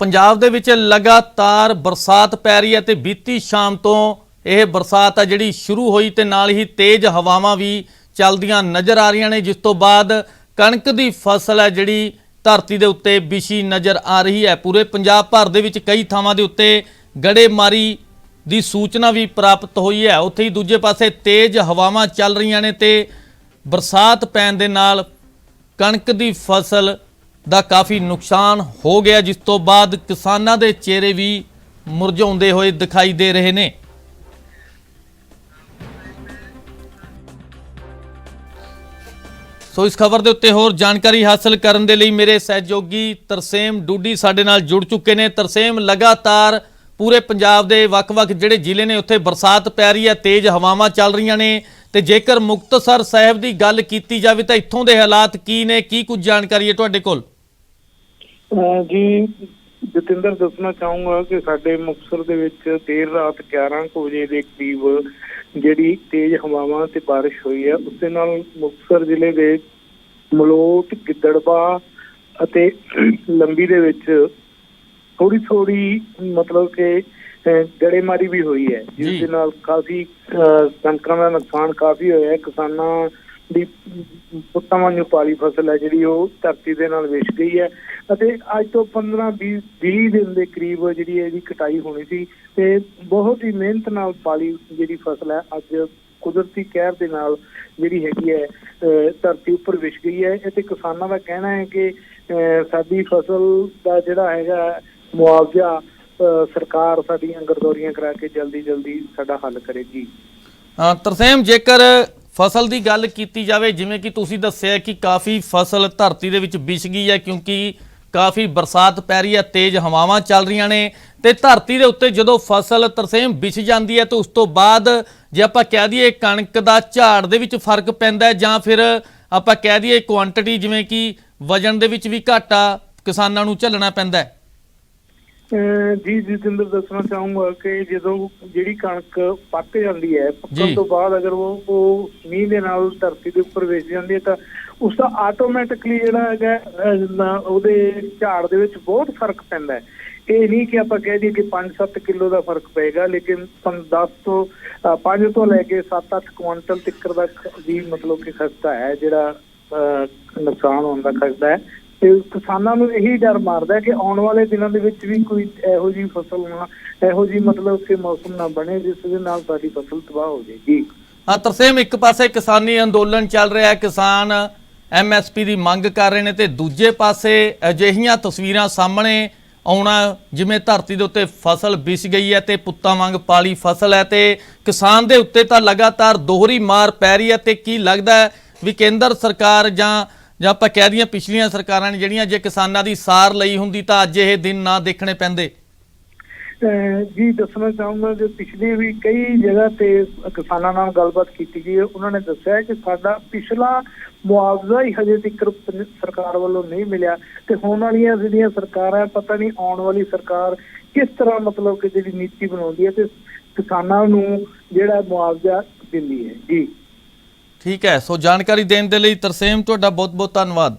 ਪੰਜਾਬ ਦੇ ਵਿੱਚ ਲਗਾਤਾਰ ਬਰਸਾਤ ਪੈ ਰਹੀ ਹੈ ਤੇ ਬੀਤੀ ਸ਼ਾਮ ਤੋਂ ਇਹ ਬਰਸਾਤ ਆ ਜਿਹੜੀ ਸ਼ੁਰੂ ਹੋਈ ਤੇ ਨਾਲ ਹੀ ਤੇਜ਼ ਹਵਾਵਾਂ ਵੀ ਚੱਲਦੀਆਂ ਨਜ਼ਰ ਆ ਰਹੀਆਂ ਨੇ, ਜਿਸ ਤੋਂ ਬਾਅਦ ਕਣਕ ਦੀ ਫਸਲ ਹੈ ਜਿਹੜੀ ਧਰਤੀ ਦੇ ਉੱਤੇ ਵਿਛੀ ਨਜ਼ਰ ਆ ਰਹੀ ਹੈ। ਪੂਰੇ ਪੰਜਾਬ ਭਰ ਦੇ ਵਿੱਚ ਕਈ ਥਾਵਾਂ ਦੇ ਉੱਤੇ ਗੜੇਮਾਰੀ ਦੀ ਸੂਚਨਾ ਵੀ ਪ੍ਰਾਪਤ ਹੋਈ ਹੈ। ਉੱਥੇ ਹੀ ਦੂਜੇ ਪਾਸੇ ਤੇਜ਼ ਹਵਾਵਾਂ ਚੱਲ ਰਹੀਆਂ ਨੇ ਤੇ ਬਰਸਾਤ ਪੈਣ ਦੇ ਨਾਲ ਕਣਕ ਦੀ ਫਸਲ ਦਾ ਕਾਫੀ ਨੁਕਸਾਨ ਹੋ ਗਿਆ, ਜਿਸ ਤੋਂ ਬਾਅਦ ਕਿਸਾਨਾਂ ਦੇ ਚਿਹਰੇ ਵੀ ਮੁਰਝਾਉਂਦੇ ਹੋਏ ਦਿਖਾਈ ਦੇ ਰਹੇ ਨੇ। ਸੋ ਇਸ ਖਬਰ ਦੇ ਉੱਤੇ ਹੋਰ ਜਾਣਕਾਰੀ ਹਾਸਲ ਕਰਨ ਦੇ ਲਈ ਮੇਰੇ ਸਹਿਯੋਗੀ ਤਰਸੇਮ ਡੂਡੀ ਸਾਡੇ ਨਾਲ ਜੁੜ ਚੁੱਕੇ ਨੇ। ਤਰਸੇਮ, ਲਗਾਤਾਰ ਪੂਰੇ ਪੰਜਾਬ ਦੇ ਵੱਖ-ਵੱਖ ਜਿਹੜੇ ਜ਼ਿਲ੍ਹੇ ਨੇ, ਉੱਥੇ ਬਰਸਾਤ ਪੈ ਰਹੀ ਹੈ, ਤੇਜ਼ ਹਵਾਵਾਂ ਚੱਲ ਰਹੀਆਂ ਨੇ। ਤੇ ਜੇਕਰ ਮੁਕਤਸਰ ਸਾਹਿਬ ਦੀ ਗੱਲ ਕੀਤੀ ਜਾਵੇ ਤਾਂ ਇੱਥੋਂ ਦੇ ਹਾਲਾਤ ਕੀ ਨੇ, ਕੀ ਕੁਝ ਜਾਣਕਾਰੀ ਹੈ ਤੁਹਾਡੇ ਕੋਲ? ਜੀ ਜਤਿੰਦਰ ਦੱਸਣਾ ਚਾਹੂੰਗਾ ਕਿ ਸਾਡੇ ਮੁਕਤਸਰ ਦੇ ਵਿੱਚ ਦੇਰ ਰਾਤ 11 ਕੁ ਵਜੇ ਦੇ ਕਰੀਬ ਜਿਹੜੀ ਤੇਜ਼ ਹਵਾਵਾਂ ਤੇ ਬਾਰਿਸ਼ ਹੋਈ ਹੈ ਉਸ ਦੇ ਨਾਲ ਮੁਕਤਸਰ ਜ਼ਿਲ੍ਹੇ ਦੇ ਮਲੋਟ ਗਿੱਦੜਬਾ ਅਤੇ ਲੰਬੀ ਦੇ ਵਿੱਚ ਥੋੜੀ ਥੋੜੀ ਮਤਲਬ ਕਿ ਗੜੇਮਾਰੀ ਵੀ ਹੋਈ ਹੈ। ਜਿਸ ਦੇ ਨਾਲ ਕਾਫੀ ਕਣਕਾਂ ਦਾ ਨੁਕਸਾਨ ਕਾਫੀ ਹੋਇਆ ਹੈ ਕਿਸਾਨਾਂ ਦੀ ਪੁੱਤਾਂ ਵਾਂਗੂ ਪਾਲੀ ਫਸਲ ਹੈ ਜਿਹੜੀ ਉਹ ਧਰਤੀ ਦੇ ਨਾਲ ਵਿਛ ਗਈ ਹੈ। ਅਤੇ ਅੱਜ ਤੋਂ 15 20 20 ਦਿਨ ਦੇ ਕਰੀਬ ਜਿਹੜੀ ਇਹਦੀ ਕਟਾਈ ਹੋਣੀ ਸੀ ਤੇ ਬਹੁਤ ਹੀ ਮਿਹਨਤ ਨਾਲ ਪਾਲੀ ਜਿਹੜੀ ਫਸਲ ਹੈ ਅੱਜ ਕੁਦਰਤੀ ਕਹਿਰ ਦੇ ਨਾਲ ਜਿਹੜੀ ਹੈਗੀ ਹੈ ਧਰਤੀ ਉੱਪਰ ਵਿਛ ਗਈ ਹੈ। ਅਤੇ ਕਿਸਾਨਾਂ ਦਾ ਕਹਿਣਾ ਹੈ ਕਿ ਸਾਡੀ ਫਸਲ ਦਾ ਜਿਹੜਾ ਹੈਗਾ ਮੁਆਵਜ਼ਾ ਅਹ, ਸਰਕਾਰ ਸਾਡੀਆਂ ਗਰਦੌਰੀਆਂ ਕਰਾ ਕੇ ਜਲਦੀ ਜਲਦੀ ਸਾਡਾ ਹੱਲ ਕਰੇਗੀ। ਤਰਸੇਮ ਜੇਕਰ ਫਸਲ ਦੀ ਗੱਲ ਕੀਤੀ ਜਾਵੇ, ਜਿਵੇਂ ਕਿ ਤੁਸੀਂ ਦੱਸਿਆ ਕਿ ਕਾਫੀ ਫਸਲ ਧਰਤੀ ਦੇ ਵਿੱਚ ਵਿਛ ਗਈ ਹੈ ਕਿਉਂਕਿ ਕਾਫੀ ਬਰਸਾਤ ਪੈ ਰਹੀ ਹੈ, ਤੇਜ਼ ਹਵਾਵਾਂ ਚੱਲ ਰਹੀਆਂ ਨੇ ਤੇ ਧਰਤੀ ਦੇ ਉੱਤੇ ਜਦੋਂ ਫਸਲ ਤਰਸੇਮ ਵਿਛ ਜਾਂਦੀ ਹੈ ਤਾਂ ਉਸ ਤੋਂ ਬਾਅਦ ਜੇ ਆਪਾਂ ਕਹਿ ਦਈਏ ਕਣਕ ਦਾ ਝਾੜ ਦੇ ਵਿੱਚ ਫ਼ਰਕ ਪੈਂਦਾ ਜਾਂ ਫਿਰ ਆਪਾਂ ਕਹਿ ਦਈਏ ਕੁਆਂਟੀਟੀ ਜਿਵੇਂ ਕਿ ਵਜਨ ਦੇ ਵਿੱਚ ਵੀ ਘਾਟਾ ਕਿਸਾਨਾਂ ਨੂੰ ਝੱਲਣਾ ਪੈਂਦਾ ਹੈ। ਜੀ ਜਤਿੰਦਰ ਦੱਸਣਾ ਚਾਹੂੰਗਾ ਕਿ ਜਦੋਂ ਜਿਹੜੀ ਕਣਕ ਪੱਕ ਜਾਂਦੀ ਹੈ। ਪੱਕਣ ਤੋਂ ਬਾਅਦ ਅਗਰ ਉਹ ਉਹ ਮੀਂਹ ਦੇ ਨਾਲ ਧਰਤੀ ਦੇ ਉੱਪਰ ਵੇਚ ਜਾਂਦੀ ਹੈ ਤਾਂ ਉਸ ਦਾ ਆਟੋਮੈਟਿਕਲੀ ਜਿਹੜਾ ਹੈਗਾ ਉਹਦੇ ਝਾੜ ਦੇ ਵਿੱਚ ਬਹੁਤ ਫ਼ਰਕ ਪੈਂਦਾ ਹੈ ਇਹ ਨਹੀਂ ਕਿ ਆਪਾਂ ਕਹਿ ਦਈਏ ਕਿ 5-7 ਕਿਲੋ ਦਾ ਫ਼ਰਕ ਪਏਗਾ ਲੇਕਿਨ 10 ਤੋਂ 5 ਤੋਂ ਲੈ ਕੇ 7-8 ਕੁਇੰਟਲ ਤੱਕ ਦਾ ਵੀ ਮਤਲਬ ਕਿ ਖਸਤਾ ਹੈ ਜਿਹੜਾ ਨੁਕਸਾਨ ਹੋਣ ਦਾ ਖਸਤਾ ਹੈ ਤੇ ਕਿਸਾਨਾਂ ਨੂੰ ਇਹੀ ਡਰ ਮਾਰਦਾ ਕਿ ਆਉਣ ਵਾਲੇ ਦਿਨਾਂ ਦੇ ਵਿੱਚ ਵੀ ਕੋਈ ਇਹੋ ਜਿਹੀ ਫਸਲ ਨਾ, ਇਹੋ ਜਿਹੀ ਮਤਲਬ ਕਿ ਮੌਸਮ ਨਾ ਬਣੇ, ਜਿਸ ਦੇ ਨਾਲ ਸਾਡੀ ਫਸਲ ਤਬਾਹ ਹੋ ਜਾਏਗੀ। ਹਾਂ, ਤਰਸੇਮ ਇੱਕ ਪਾਸੇ ਕਿਸਾਨੀ ਅੰਦੋਲਨ ਚੱਲ ਰਿਹਾ ਹੈ, ਕਿਸਾਨ ਐਮਐਸਪੀ ਦੀ ਮੰਗ ਕਰ ਰਹੇ ਨੇ ਤੇ ਦੂਜੇ ਪਾਸੇ ਅਜਿਹੀਆਂ ਤਸਵੀਰਾਂ ਸਾਹਮਣੇ ਆਉਣਾ, ਜਿਵੇਂ ਧਰਤੀ ਦੇ ਉੱਤੇ ਫਸਲ ਵਿਸ ਗਈ ਹੈ ਤੇ ਪੁੱਤਾਂ ਵਾਂਗ ਪਾਲੀ ਫਸਲ ਹੈ ਤੇ ਕਿਸਾਨ ਦੇ ਉੱਤੇ ਤਾਂ ਲਗਾਤਾਰ ਦੋਹਰੀ ਮਾਰ ਪੈ ਰਹੀ ਹੈ ਤੇ ਕੀ ਲੱਗਦਾ ਵੀ ਕੇਂਦਰ ਸਰਕਾਰ ਜਾਂ ਜਾਂ ਆਪਾਂ ਕਹਿ ਦਈਏ ਪਿਛਲੀਆਂ ਸਰਕਾਰਾਂ ਨੇ ਜਿਹੜੀਆਂ ਜੇ ਕਿਸਾਨਾਂ ਦੀ ਸਾਰ ਲਈ ਹੁੰਦੀ ਤਾਂ ਅੱਜ ਇਹ ਦਿਨ ਨਾ ਦੇਖਣੇ ਪੈਂਦੇ। ਜੀ, ਦੱਸਣਾ ਚਾਹੂੰਗਾ ਕਿ ਪਿਛਲੇ ਵੀ ਕਈ ਜਗ੍ਹਾ ਤੇ ਕਿਸਾਨਾਂ ਨਾਲ ਗੱਲਬਾਤ ਕੀਤੀ ਗਈ ਉਹਨਾਂ ਨੇ ਦੱਸਿਆ ਕਿ ਸਾਡਾ ਪਿਛਲਾ ਮੁਆਵਜ਼ਾ ਹੀ ਹਜੇ ਤੱਕ ਸਰਕਾਰ ਵੱਲੋਂ ਨਹੀਂ ਮਿਲਿਆ। ਤੇ ਹੋਣ ਵਾਲੀਆਂ ਜਿਹੜੀਆਂ ਸਰਕਾਰਾਂ, ਪਤਾ ਨਹੀਂ ਆਉਣ ਵਾਲੀ ਸਰਕਾਰ ਕਿਸ ਤਰ੍ਹਾਂ ਮਤਲਬ ਕਿ ਜਿਹੜੀ ਨੀਤੀ ਬਣਾਉਂਦੀ ਹੈ ਤੇ ਕਿਸਾਨਾਂ ਨੂੰ ਜਿਹੜਾ ਮੁਆਵਜ਼ਾ ਦਿੰਦੀ ਹੈ। ਜੀ। ਠੀਕ ਹੈ। ਸੋ ਜਾਣਕਾਰੀ ਦੇਣ ਦੇ ਲਈ ਤਰਸੇਮ ਤੁਹਾਡਾ ਬਹੁਤ ਬਹੁਤ ਧੰਨਵਾਦ।